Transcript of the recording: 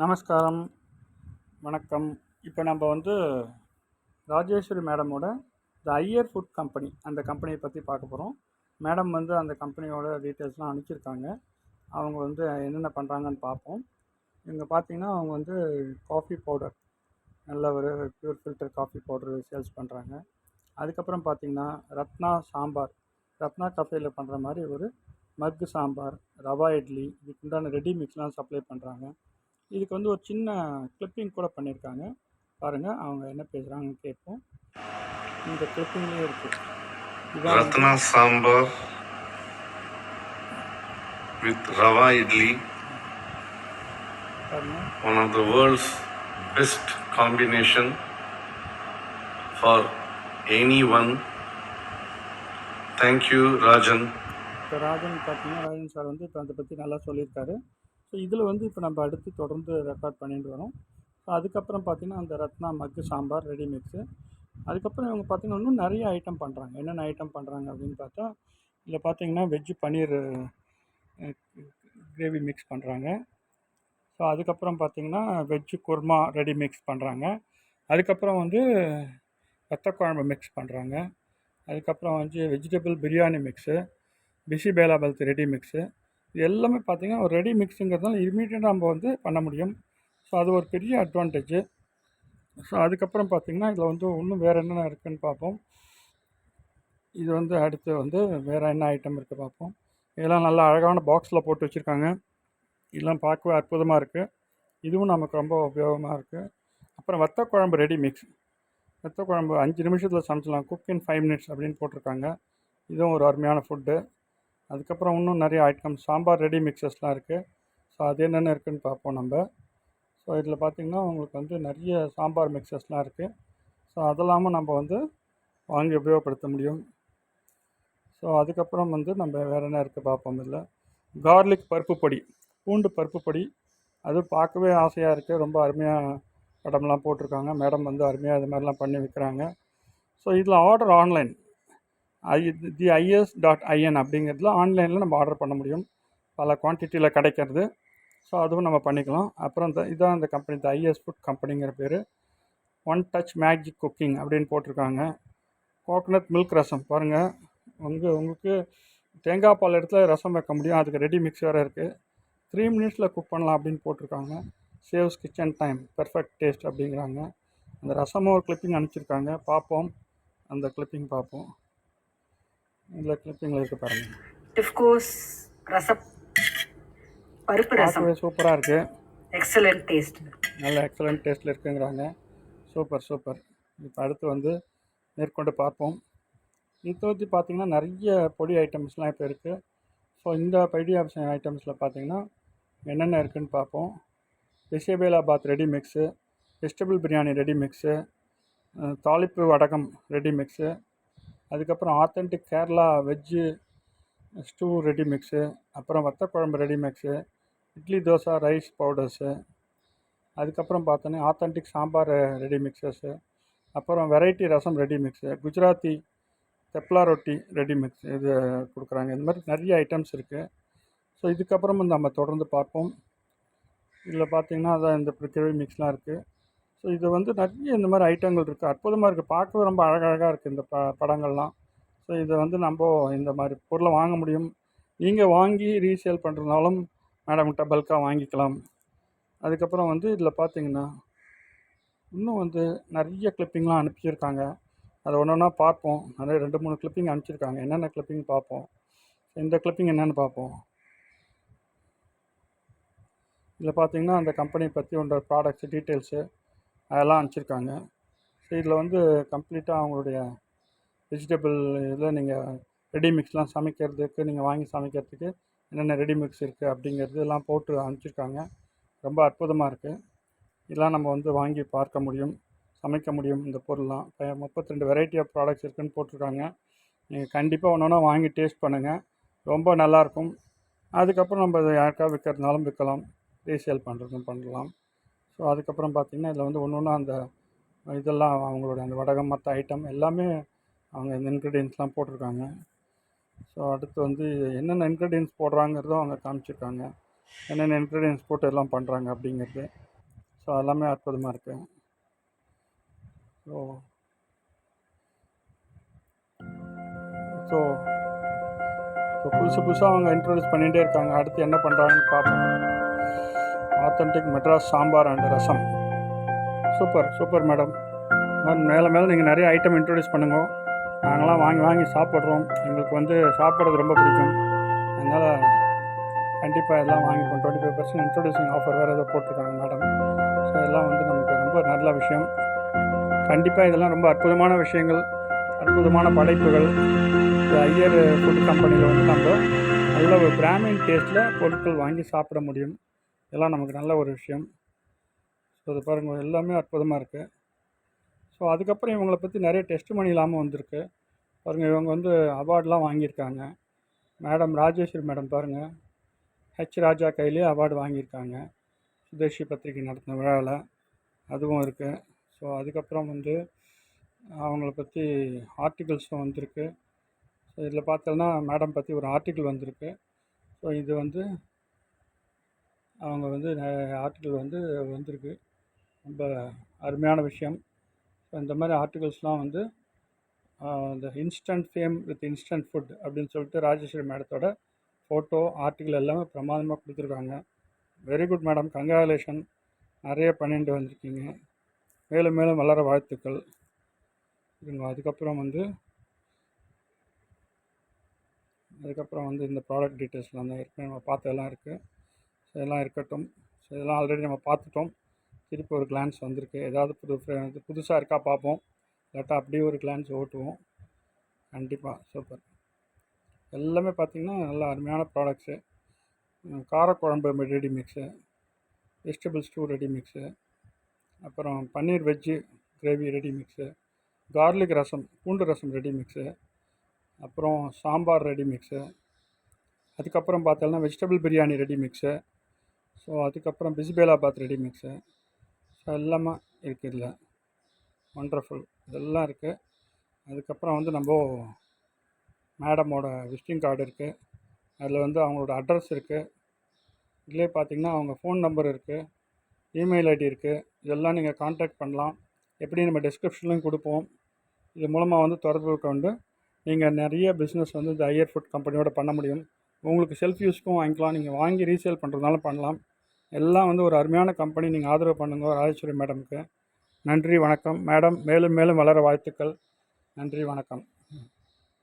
நமஸ்காரம். வணக்கம். இப்போ நம்ம வந்து ராஜேஸ்வரி மேடமோட த ஐயர் ஃபுட் கம்பெனி அந்த கம்பெனியை பற்றி பார்க்க போகிறோம் மேடம் வந்து அந்த கம்பெனியோட டீட்டெயில்ஸ்லாம் அனுப்பிச்சிருக்காங்க அவங்க வந்து என்னென்ன பண்ணுறாங்கன்னு பார்ப்போம். இங்கே பார்த்தீங்கன்னா அவங்க வந்து காஃபி பவுடர் நல்ல ஒரு pure filter coffee powder sales பண்ணுறாங்க அதுக்கப்புறம் பார்த்தீங்கன்னா ரத்னா சாம்பார். ரத்னா கஃபேயில் பண்ணுற மாதிரி ஒரு மக்கு சாம்பார் ரவா இட்லி இதுக்குண்டான ரெடி மிக்ஸ்லாம் சப்ளை பண்ணுறாங்க இதுக்கு வந்து ஒரு சின்ன கிளிப்பிங் கூட பண்ணியிருக்காங்க. பாருங்கள் அவங்க என்ன பேசுகிறாங்கன்னு கேட்போம். இந்த கிளிப்பிங்லேயே இருக்குது Sambar with Rava Idli, பாருங்க. One of the world's best combination for anyone. Thank you, Rajan. இப்போ ராஜன் பார்த்தீங்கன்னா ராஜன் சார் வந்து இப்போ அதை பற்றி நல்லா சொல்லியிருக்காரு. ஸோ இதில் வந்து இப்போ நம்ம அடுத்து தொடர்ந்து ரெக்கார்ட் பண்ணிட்டு வரோம். ஸோ அதுக்கப்புறம் பார்த்தீங்கன்னா அந்த ரத்னா மக்கு சாம்பார் ரெடி மிக்ஸு அதுக்கப்புறம் இவங்க பார்த்தீங்கன்னா இன்னும் நிறைய ஐட்டம் பண்ணுறாங்க என்னென்ன ஐட்டம் பண்ணுறாங்க அப்படின்னு பார்த்தா இதில் பார்த்தீங்கன்னா வெஜ்ஜு பன்னீர் கிரேவி மிக்ஸ் பண்ணுறாங்க ஸோ அதுக்கப்புறம் பார்த்தீங்கன்னா வெஜ்ஜு குருமா ரெடி மிக்ஸ் பண்ணுறாங்க அதுக்கப்புறம் வந்து வத்த குழம்பு மிக்ஸ் பண்ணுறாங்க அதுக்கப்புறம் வந்து vegetable biryani mix bisi bele bath ready mix இது எல்லாமே பார்த்திங்கன்னா ஒரு ரெடி மிக்ஸுங்கிறதுனால இமீடியட்டாக நம்ம வந்து பண்ண முடியும். ஸோ அது ஒரு பெரிய அட்வான்டேஜு ஸோ அதுக்கப்புறம் பார்த்தீங்கன்னா இதில் வந்து இன்னும் வேறு என்னென்ன இருக்குதுன்னு பார்ப்போம். இது வந்து அடுத்து வந்து வேறு என்ன ஐட்டம் இருக்குது பார்ப்போம். இதெல்லாம் நல்லா அழகான பாக்ஸில் போட்டு வச்சுருக்காங்க. இதெல்லாம் பார்க்கவே அற்புதமாக இருக்குது இதுவும் நமக்கு ரொம்ப உபயோகமாக இருக்குது அப்புறம் வத்த குழம்பு ரெடி மிக்ஸ் வத்த குழம்பு அஞ்சு நிமிஷத்தில் சமைச்சலாம் குக் இன் ஃபைவ் மினிட்ஸ் அப்படின்னு போட்டிருக்காங்க. இதுவும் ஒரு அருமையான ஃபுட்டு அதுக்கப்புறம் இன்னும் நிறைய ஐட்டம் சாம்பார் ரெடி மிக்சஸ்லாம் இருக்குது ஸோ அது என்னென்ன இருக்குதுன்னு பார்ப்போம் நம்ம. ஸோ இதில் பார்த்திங்கன்னா உங்களுக்கு வந்து நிறைய சாம்பார் மிக்சஸ்லாம் இருக்குது ஸோ அதெல்லாமும் நம்ம வந்து வாங்கி உபயோகப்படுத்த முடியும். ஸோ அதுக்கப்புறம் வந்து நம்ம வேறு என்ன இருக்குது பார்ப்போம் இதில். கார்லிக் பருப்பு பொடி பூண்டு பருப்பு பொடி. அது பார்க்கவே ஆசையாக இருக்குது ரொம்ப அருமையாக படம்லாம் போட்டிருக்காங்க. மேடம் வந்து அருமையாக இது மாதிரிலாம் பண்ணி விற்கிறாங்க ஸோ இதில் order online I the IS dot IN அப்படிங்கிறதுல ஆன்லைனில் நம்ம ஆர்டர் பண்ண முடியும். பல குவான்டிட்டியில் கிடைக்கிறது. ஸோ அதுவும் நம்ம பண்ணிக்கலாம். அப்புறம் இந்த இதான் இந்த கம்பெனி த ஐஎஸ் ஃபுட் கம்பெனிங்கிற பேர். ஒன் டச் மேஜிக் குக்கிங் அப்படின்னு போட்டிருக்காங்க. Coconut milk rasam. பாருங்கள் உங்கள் உங்களுக்கு தேங்காய் பால் இடத்துல ரசம் வைக்க முடியும். அதுக்கு ரெடி மிக்ஸ் வேறு இருக்குது த்ரீ மினிட்ஸில் குக் பண்ணலாம் அப்படின்னு போட்டிருக்காங்க. Saves kitchen time perfect taste அப்படிங்கிறாங்க. அந்த ரசமும் ஒரு கிளிப்பிங் அனுப்பிச்சிருக்காங்க. பார்ப்போம். அந்த கிளிப்பிங் பார்ப்போம். இதில் கிளிப்பிங்கில் இருக்குது பாருங்கள் டிஃப்கோஸ் ரசம். பருப்பு ரசம். பார்க்கவே சூப்பராக இருக்குது எக்ஸலண்ட் டேஸ்ட் நல்ல எக்ஸலண்ட் டேஸ்ட்டில் இருக்குங்கிறாங்க. Super super. இப்போ அடுத்து வந்து மேற்கொண்டு பார்ப்போம். இதை பற்றி பார்த்தீங்கன்னா நிறைய பொடி ஐட்டம்ஸ்லாம் இப்போ இருக்குது ஸோ இந்த பொடி ஐட்டம்ஸில் பார்த்தீங்கன்னா என்னென்ன இருக்குதுன்னு பார்ப்போம். வெஜிடபிளாபாத் ready mix vegetable biryani ready mix தாளிப்பு வடகம் ரெடி மிக்ஸு அதுக்கப்புறம் authentic Kerala veg stew ready mix அப்புறம் வத்தக்குழம்பு ready mix idli dosa rice powders அதுக்கப்புறம் பார்த்தோன்னே ஆத்தென்டிக் சாம்பார் ரெடி மிக்சர்ஸு அப்புறம் variety rasam ready mix Gujarati thepla ரொட்டி ரெடி மிக்ஸ் இது கொடுக்குறாங்க. இந்த மாதிரி நிறைய ஐட்டம்ஸ் இருக்குது ஸோ இதுக்கப்புறம் நம்ம தொடர்ந்து பார்ப்போம். இதில் பார்த்தீங்கன்னா அதான் இந்த கிரேவி மிக்ஸ்லாம் இருக்குது ஸோ இது வந்து நிறைய இந்த மாதிரி ஐட்டங்கள் இருக்குது அற்புதமாக இருக்குது பார்க்கவே ரொம்ப அழகழகாக இருக்குது இந்த ப படங்கள்லாம். ஸோ இதை வந்து நம்ம இந்த மாதிரி பொருளை வாங்க முடியும். நீங்கள் வாங்கி ரீசேல் பண்ணுறதுனாலும் மேடம்கிட்ட பல்காக வாங்கிக்கலாம். அதுக்கப்புறம் வந்து இதில் பார்த்தீங்கன்னா இன்னும் வந்து நிறைய கிளிப்பிங்லாம் அனுப்பிச்சிருக்காங்க அதை ஒன்று ஒன்றா பார்ப்போம். நிறைய ரெண்டு மூணு கிளிப்பிங் அனுப்பிச்சிருக்காங்க. என்னென்ன கிளிப்பிங் பார்ப்போம்? இந்த கிளிப்பிங் என்னென்னு பார்ப்போம். இதில் பார்த்தீங்கன்னா அந்த கம்பெனி பற்றி உள்ள ப்ராடக்ட்ஸ் டீட்டெயில்ஸு அதெல்லாம் அனுப்பிச்சிருக்காங்க. ஸோ இதில் வந்து கம்ப்ளீட்டாக அவங்களுடைய வெஜிடபிள் இதில் நீங்கள் ரெடி மிக்ஸ்லாம் சமைக்கிறதுக்கு நீங்கள் வாங்கி சமைக்கிறதுக்கு என்னென்ன ரெடி மிக்ஸ் இருக்குது அப்படிங்கிறது எல்லாம் போட்டு அனுப்பிச்சிருக்காங்க. ரொம்ப அற்புதமாக இருக்குது இதெல்லாம் நம்ம வந்து வாங்கி பார்க்க முடியும் சமைக்க முடியும் இந்த பொருள்லாம். இப்போ முப்பத்தி ரெண்டு வெரைட்டி ஆஃப் ப்ராடக்ட்ஸ் இருக்குதுன்னு போட்டிருக்காங்க. நீங்கள் கண்டிப்பாக ஒன்று ஒன்றா வாங்கி டேஸ்ட் பண்ணுங்கள் ரொம்ப நல்லாயிருக்கும் அதுக்கப்புறம் நம்ம இதை யாருக்காக விற்கிறதுனாலும் விற்கலாம் ரீசேல் பண்ணுறதும் பண்ணலாம். ஸோ அதுக்கப்புறம் பார்த்திங்கன்னா இதில் வந்து ஒன்று ஒன்றா அந்த இதெல்லாம் அவங்களோட அந்த வடகம் மற்ற ஐட்டம் எல்லாமே அவங்க இந்த இன்க்ரீடியன்ஸ்லாம் போட்டிருக்காங்க. ஸோ அடுத்து வந்து என்னென்ன இன்க்ரீடியன்ஸ் போடுறாங்கிறதும் அவங்க காமிச்சிருக்காங்க. என்னென்ன இன்க்ரீடியன்ஸ் போட்டு எல்லாம் பண்ணுறாங்க அப்படிங்கிறது. ஸோ எல்லாமே அற்புதமாக இருக்குது ஸோ ஸோ ஸோ புதுசு புதுசாக அவங்க இன்ட்ரடியூஸ் பண்ணிகிட்டே இருக்காங்க. அடுத்து என்ன பண்ணுறாங்கன்னு பார்ப்போம் authentic Madras sambar and rasam super super madam மேலே மேலே நீங்கள் நிறைய ஐட்டம் இன்ட்ரடியூஸ் பண்ணுங்க. நாங்களாம் வாங்கி வாங்கி சாப்பிட்றோம். எங்களுக்கு வந்து சாப்பிட்றது ரொம்ப பிடிக்கும். அதனால் கண்டிப்பாக எல்லாம் வாங்கிப்போம் twenty five percent introducing offer வேறு ஏதோ போட்டிருக்காங்க மேடம் ஸோ இதெல்லாம் வந்து நமக்கு ரொம்ப நல்ல விஷயம். கண்டிப்பாக இதெல்லாம் ரொம்ப அற்புதமான விஷயங்கள் அற்புதமான படைப்புகள். இந்த ஐயர் ஃபுட் கம்பெனியில் வந்து நம்ம நல்ல ஒரு பிராமின் டேஸ்ட்டில் பொருட்கள் வாங்கி சாப்பிட முடியும். எல்லாம் நமக்கு நல்ல ஒரு விஷயம். ஸோ அது பாருங்கள் எல்லாமே அற்புதமாக இருக்குது ஸோ அதுக்கப்புறம் இவங்களை பற்றி நிறைய டெஸ்ட் மணி இல்லாமல் வந்திருக்கு. பாருங்கள் இவங்க வந்து அவார்டெலாம் வாங்கியிருக்காங்க. மேடம் ராஜேஸ்வரி மேடம் பாருங்கள் ஹெச் ராஜா கையிலே அவார்டு வாங்கியிருக்காங்க. சுதேஷி பத்திரிகை நடத்தின விழாவில் அதுவும் இருக்குது ஸோ அதுக்கப்புறம் வந்து அவங்கள பற்றி ஆர்டிகிள்ஸும் வந்திருக்கு. ஸோ இதில் பார்த்தோன்னா மேடம் பற்றி ஒரு ஆர்டிக்கிள் வந்திருக்கு. ஸோ இது வந்து அவங்க வந்து ஆர்டிக்கிள் வந்து வந்திருக்கு. ரொம்ப அருமையான விஷயம். இந்த மாதிரி ஆர்டிகல்ஸ்லாம் வந்து இந்த instant fame with instant food அப்படின்னு சொல்லிட்டு ராஜேஸ்வரி மேடத்தோட ஃபோட்டோ ஆர்டிகிள் எல்லாமே பிரமாதமாக கொடுத்துருக்காங்க. வெரி குட் மேடம் கங்க்ராச்சுலேஷன் நிறைய பண்ணிட்டு வந்திருக்கீங்க. மேலும் மேலும் வளர வாழ்த்துக்கள். இருங்க அதுக்கப்புறம் வந்து அதுக்கப்புறம் வந்து இந்த ப்ராடக்ட் டீட்டெயில்ஸ்லாம் தான் இருக்குது நம்ம பார்த்ததெல்லாம் இருக்குது இதெல்லாம் இருக்கட்டும். ஸோ இதெல்லாம் ஆல்ரெடி நம்ம பார்த்துட்டோம். திருப்பி ஒரு கிளான்ஸ் வந்திருக்கு. ஏதாவது புது இது புதுசாக இருக்கா பார்ப்போம். இல்லாட்டா அப்படியே ஒரு கிளான்ஸ் ஓட்டுவோம். கண்டிப்பாக சூப்பர் எல்லாமே பார்த்திங்கன்னா நல்ல அருமையான ப்ராடக்ட்ஸு காரக்குழம்பு ready mix vegetable stew ready mix அப்புறம் paneer veg gravy ready mix garlic rasam பூண்டு ரசம் ரெடி மிக்ஸு அப்புறம் சாம்பார் ரெடி மிக்ஸு அதுக்கப்புறம் பார்த்தோம்னா vegetable biryani ready mix so அதுக்கப்புறம் பிசிபேலாபாத் ரெடி மிக்ஸு ஸோ எல்லாமே இருக்குது இதில். ஒண்டர்ஃபுல் இதெல்லாம் இருக்குது அதுக்கப்புறம் வந்து நம்ம மேடமோட விசிட்டிங் கார்டு இருக்குது அதில் வந்து அவங்களோட அட்ரஸ் இருக்குது இதிலே பார்த்தீங்கன்னா அவங்க ஃபோன் நம்பர் இருக்குது இமெயில் ஐடி இருக்குது இதெல்லாம் நீங்கள் காண்டாக்ட் பண்ணலாம். எப்படி நம்ம டிஸ்கிரிப்ஷன்லையும் கொடுப்போம். இது மூலமாக வந்து தொடர்பு கொண்டு நீங்கள் நிறைய பிஸ்னஸ் வந்து இந்த ஐயர் ஃபுட் கம்பெனியோட பண்ண முடியும். உங்களுக்கு செல்ஃப் யூஸ்க்கும் வாங்கிக்கலாம். நீங்கள் வாங்கி ரீசேல் பண்ணுறதுனால பண்ணலாம். எல்லாம் வந்து ஒரு அருமையான கம்பெனி நீங்கள் ஆதரவு பண்ணுங்க ராஜேஸ்வரி மேடமுக்கு நன்றி வணக்கம். மேடம் மேலும் மேலும் வளர வாழ்த்துக்கள். நன்றி வணக்கம்.